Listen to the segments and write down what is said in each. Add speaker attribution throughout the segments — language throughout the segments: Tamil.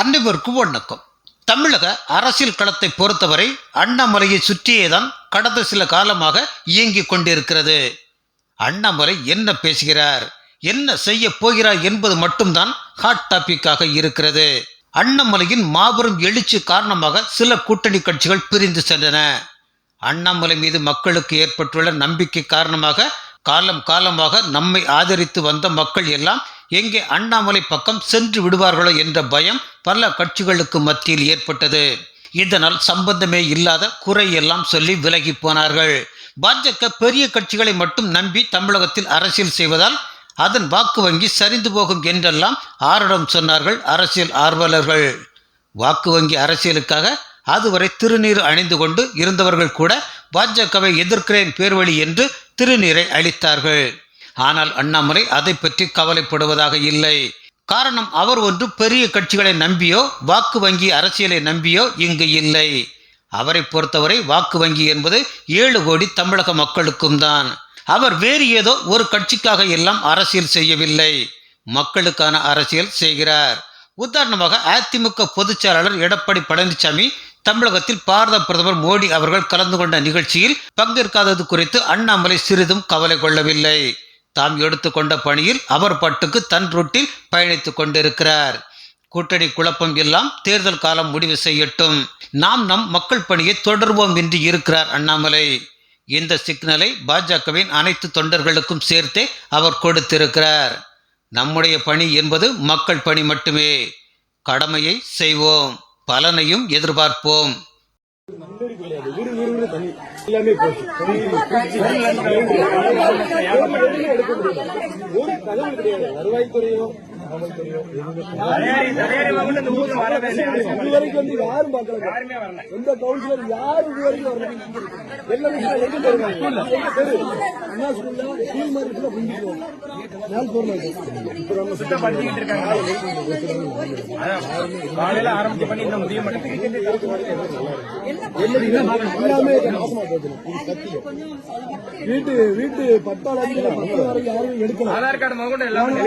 Speaker 1: அனைவருக்கும் வணக்கம் தமிழக அரசியல் களத்தை பொறுத்தவரை அண்ணாமலையை சுற்றியேதான் கடந்த சில காலமாக இயங்கிக் கொண்டிருக்கிறது. அண்ணாமலை என்ன பேசுகிறார்? என்ன செய்ய போகிறார் என்பது மட்டும்தான் ஹாட் டாபிக்காக இருக்கிறது. அண்ணாமலையின் மாபெரும் எழுச்சி காரணமாக சில கூட்டணி கட்சிகள் பிரிந்து சென்றன. அண்ணாமலை மீது மக்களுக்கு ஏற்பட்டுள்ள நம்பிக்கை காரணமாக காலம் காலமாக நம்மை ஆதரித்து வந்த மக்கள் எல்லாம் எங்கே அண்ணாமலை பக்கம் சென்று விடுவார்களோ என்ற பயம் பல கட்சிகளுக்கு மத்தியில் ஏற்பட்டது. இதனால் சம்பந்தமே இல்லாத குறையெல்லாம் சொல்லி விலகி போனார்கள். பாஜக பெரிய கட்சிகளை மட்டும் நம்பி தமிழகத்தில் அரசியல் செய்வதால் அதன் வாக்கு வங்கி சரிந்து போகும் என்றெல்லாம் ஆரடம் சொன்னார்கள் அரசியல் ஆர்வலர்கள். வாக்கு வங்கி அரசியலுக்காக அதுவரை திருநீர் அணிந்து கொண்டு இருந்தவர்கள் கூட பாஜகவை எதிர்க்கிறேன் பேர்வழி என்று திருநீரை அளித்தார்கள். ஆனால் அண்ணாமலை அதை பற்றி கவலைப்படுவதாக இல்லை. காரணம் அவர் ஒன்று பெரிய கட்சிகளை நம்பியோ வாக்கு வங்கி அரசியலை நம்பியோ இங்கு இல்லை. அவரை பொறுத்தவரை வாக்கு வங்கி என்பது ஏழு கோடி தமிழக மக்களுக்கும் தான். அவர் வேறு ஏதோ ஒரு கட்சிக்காக எல்லாம் அரசியல் செய்யவில்லை. மக்களுக்கான அரசியல் செய்கிறார். உதாரணமாக அதிமுக பொதுச் செயலாளர் எடப்பாடி பழனிசாமி தமிழகத்தில் பாரத பிரதமர் மோடி அவர்கள் கலந்து கொண்ட நிகழ்ச்சியில் பங்கேற்காதது குறித்து அண்ணாமலை சிறிதும் கவலை கொள்ளவில்லை. தாம் எடுத்துக்கொண்ட பணியில் அவர் பட்டுக்கு தன் ரூட்டில் பயணித்துக் கொண்டிருக்கிறார். கூட்டணி குழப்பம் எல்லாம் தேர்தல் காலம் முடிவு செய்யட்டும். நாம் நம் மக்கள் பணியை தொடர்வோம் என்று இருக்கிறார் அண்ணாமலை. இந்த சிக்னலை பாஜகவின் அனைத்து தொண்டர்களுக்கும் சேர்த்தே அவர் கொடுத்திருக்கிறார். நம்முடைய பணி என்பது மக்கள் பணி மட்டுமே. கடமையை செய்வோம். பலனையும் எதிர்பார்ப்போம்.
Speaker 2: நம்பர் கிடையாது வீடு வீடு தண்ணி எல்லாமே போச்சு ஒரு கதவு கிடையாது வருவாய்த்துறையோ இது வரைக்கும் வந்து யாரும் பார்க்கல எந்த கவுன்சிலர் யாரும் இது வரைக்கும் வரல எல்லாமே எங்க தருவாங்க எங்க தெரு அண்ணா ஸ்கூல்ல ஸ்கூல் மாதிரி இருக்குல்ல புரிஞ்சுக்குவோம் நாள் போர்மா இப்ப நம்ம சுத்தம் பண்ணிக்கிட்டு
Speaker 3: காலையில ஆரம்பிச்சு பண்ணி முடிய
Speaker 2: எல்லாமே போகுது வீட்டு வீட்டு பட்டாள பத்து வரைக்கும் யாரும் எடுக்கல.
Speaker 3: ஆதார் கார்டு எல்லாமே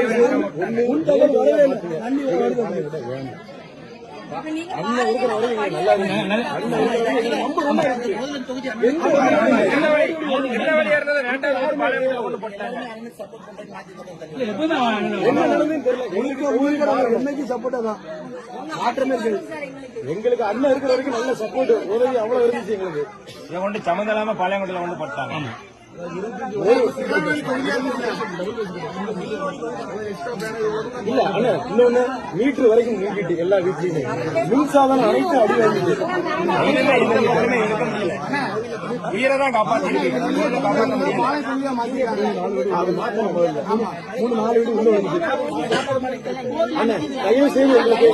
Speaker 2: என்னைக்கு சப்போர்ட்டா தான் மாற்றமே எங்களுக்கு அண்ணன் இருக்கிற வரைக்கும் நல்ல சப்போர்ட் உதவி அவ்வளவு இருந்துச்சு எங்களுக்கு.
Speaker 3: இதை கொண்டு சம்மந்தம் இல்லாம பாளையம் கொண்டு கொண்டு போட்டாங்க
Speaker 2: இல்ல அண்ணா இன்னொன்னு மீட்டர் வரைக்கும் நீக்கிட்டு எல்லா வீட்லயுமே. மின்சாதனம் அனைத்தும் அடி வாங்கிட்டு. அது மாத்தணும் முதல்ல. மூணு நாலு வீடு உள்ள வந்து அண்ணன் தயவு செய்து எங்களுக்கு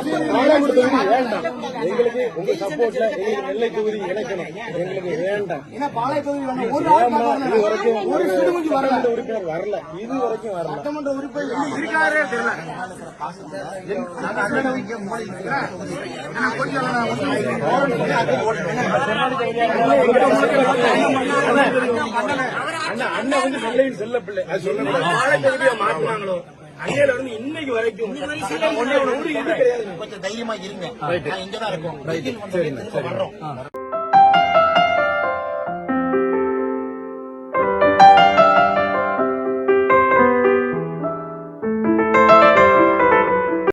Speaker 2: தொகுதி வேண்டாம். எங்களுக்கு உங்க சப்போர்ட்ல எங்களுக்கு நெல்லை தொகுதி இணைக்கணும். எங்களுக்கு வேண்டாம். இது வரைக்கும் ஒரு சட்டமன்ற உறுப்பினர் வரல இது வரைக்கும் வரல. சட்டமன்ற உறுப்பினர்
Speaker 3: இருக்காரே தெரியல
Speaker 2: அண்ணன் வந்து நெல்லையின் செல்ல பிள்ளை அது சொல்ல அன்னையில இருந்து இன்னைக்கு வரைக்கும்
Speaker 4: கொஞ்சம் தைரியமா இருங்க. நான் இங்கதான் இருக்கோம்.
Speaker 2: சரி